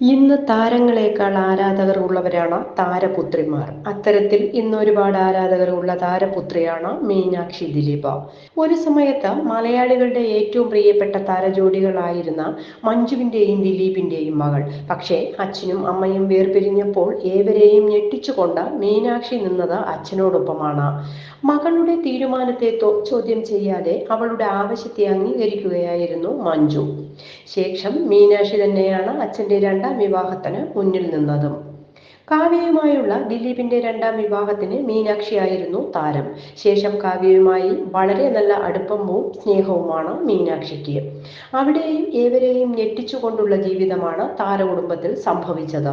ഇന്ന് താരങ്ങളെക്കാൾ ആരാധകർ ഉള്ളവരാണ് താരപുത്രിമാർ. അത്തരത്തിൽ ഇന്ന് ഒരുപാട് ആരാധകർ ഉള്ള താരപുത്രിയാണ് മീനാക്ഷി ദിലീപ. ഒരു സമയത്ത് മലയാളികളുടെ ഏറ്റവും പ്രിയപ്പെട്ട താരജോഡികളായിരുന്ന മഞ്ജുവിന്റെയും ദിലീപിന്റെയും മകൾ. പക്ഷേ അച്ഛനും അമ്മയും വേർപിരിഞ്ഞപ്പോൾ ഏവരെയും ഞെട്ടിച്ചുകൊണ്ട് മീനാക്ഷി നിന്നത് അച്ഛനോടൊപ്പമാണ്. മകളുടെ തീരുമാനത്തെ ചോദ്യം ചെയ്യാതെ അവളുടെ ആവശ്യത്തെ അംഗീകരിക്കുകയായിരുന്നു മഞ്ജു. ശേഷം മീനാക്ഷി തന്നെയാണ് അച്ഛന്റെ രണ്ടാം വിവാഹത്തിന് മുന്നിൽ നിന്നതും. കാവ്യയുമായുള്ള ദിലീപിന്റെ രണ്ടാം വിവാഹത്തിന് മീനാക്ഷിയായിരുന്നു താരം. ശേഷം കാവ്യയുമായി വളരെ നല്ല അടുപ്പവും സ്നേഹവുമാണ് മീനാക്ഷിക്ക്. അവിടെയും ഏവരെയും ഞെട്ടിച്ചുകൊണ്ടുള്ള ജീവിതമാണ് താരകുടുംബത്തിൽ സംഭവിച്ചത്.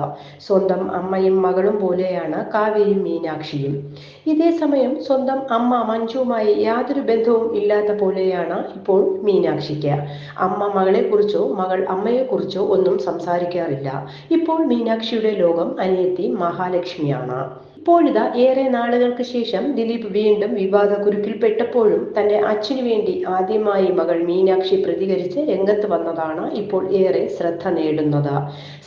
സ്വന്തം അമ്മയും മകളും പോലെയാണ് കാവ്യയും മീനാക്ഷിയും. ഇതേ സമയം സ്വന്തം അമ്മ മഞ്ജുവുമായി യാതൊരു ബന്ധവും ഇല്ലാത്ത പോലെയാണ് ഇപ്പോൾ മീനാക്ഷിക്ക്. അമ്മ മകളെ കുറിച്ചോ മകൾ അമ്മയെക്കുറിച്ചോ ഒന്നും സംസാരിക്കാറില്ല. ഇപ്പോൾ മീനാക്ഷിയുടെ ലോകം അനിയത്തി മഹാലക്ഷ്മിയാണ്. ഇപ്പോഴിതാ ഏറെ നാളുകൾക്ക് ശേഷം ദിലീപ് വീണ്ടും വിവാദ കുരുക്കിൽപ്പെട്ടപ്പോഴും തന്റെ അച്ഛനു വേണ്ടി ആദ്യമായി മകൾ മീനാക്ഷി പ്രതികരിച്ച് രംഗത്ത് വന്നതാണ് ഇപ്പോൾ ഏറെ ശ്രദ്ധ നേടുന്നത്.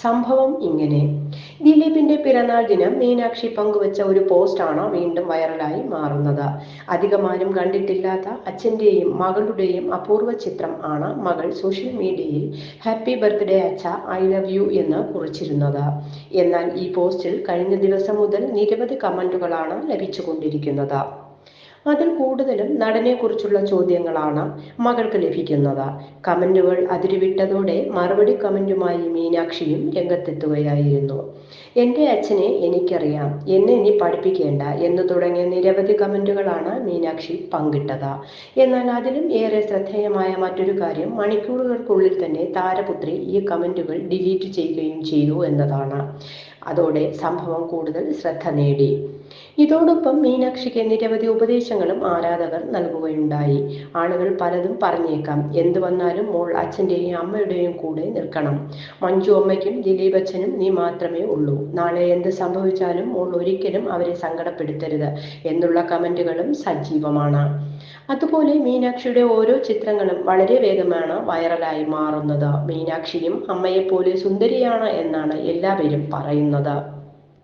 സംഭവം ഇങ്ങനെ. ദിലീപിന്റെ പിറന്നാൾ ദിനം മീനാക്ഷി പങ്കുവച്ച ഒരു പോസ്റ്റാണ് വീണ്ടും വൈറലായി മാറുന്നത്? അധികമാരും കണ്ടിട്ടില്ലാത്ത അച്ഛന്റെയും മകളുടെയും അപൂർവ ചിത്രം ആണ് മകൾ സോഷ്യൽ മീഡിയയിൽ ഹാപ്പി ബർത്ത്ഡേ അച്ഛ ഐ ലവ് യു എന്ന് കുറിച്ചിരുന്നത്. എന്നാൽ ഈ പോസ്റ്റിൽ കഴിഞ്ഞ ദിവസം മുതൽ നിരവധി കമന്റുകളാണ് ലഭിച്ചുകൊണ്ടിരിക്കുന്നത്. അതിൽ കൂടുതലും നടനെക്കുറിച്ചുള്ള ചോദ്യങ്ങളാണ് മകൾക്ക് ലഭിക്കുന്നത്. കമന്റുകൾ അതിരുവിട്ടതോടെ മറുപടി കമന്റുമായി മീനാക്ഷിയും രംഗത്തെത്തുകയായിരുന്നു. എന്റെ അച്ഛനെ എനിക്കറിയാം. എന്നെ ഇനി പഠിപ്പിക്കേണ്ട എന്ന് തുടങ്ങിയ നിരവധി കമന്റുകളാണ് മീനാക്ഷി പങ്കിട്ടത്. എന്നാൽ അതിലും ഏറെ ശ്രദ്ധേയമായ മറ്റൊരു കാര്യം മണിക്കൂറുകൾക്കുള്ളിൽ തന്നെ താരപുത്രി ഈ കമന്റുകൾ ഡിലീറ്റ് ചെയ്യുകയും ചെയ്തു എന്നതാണ്. അതോടെ സംഭവം കൂടുതൽ ശ്രദ്ധ നേടി. ഇതോടൊപ്പം മീനാക്ഷിക്ക് നിരവധി ഉപദേശങ്ങളും ആരാധകർ നൽകുകയുണ്ടായി. ആളുകൾ പലതും പറഞ്ഞേക്കാം. എന്തു വന്നാലും മോൾ അച്ഛന്റെയും അമ്മയുടെയും കൂടെ നിൽക്കണം. മഞ്ജു അമ്മയ്ക്കും ദിലീപ് അച്ഛനും നീ മാത്രമേ ഉള്ളൂ. നാളെ എന്ത് സംഭവിച്ചാലും മോൾ ഒരിക്കലും അവരെ സങ്കടപ്പെടുത്തരുത് എന്നുള്ള കമന്റുകളും സജീവമാണ്. അതുപോലെ മീനാക്ഷിയുടെ ഓരോ ചിത്രങ്ങളും വളരെ വേഗമാണ് വൈറലായി മാറുന്നത്. മീനാക്ഷിയും അമ്മയെപ്പോലെ സുന്ദരിയാണ് എന്നാണ് എല്ലാവരും പറയുന്നത്.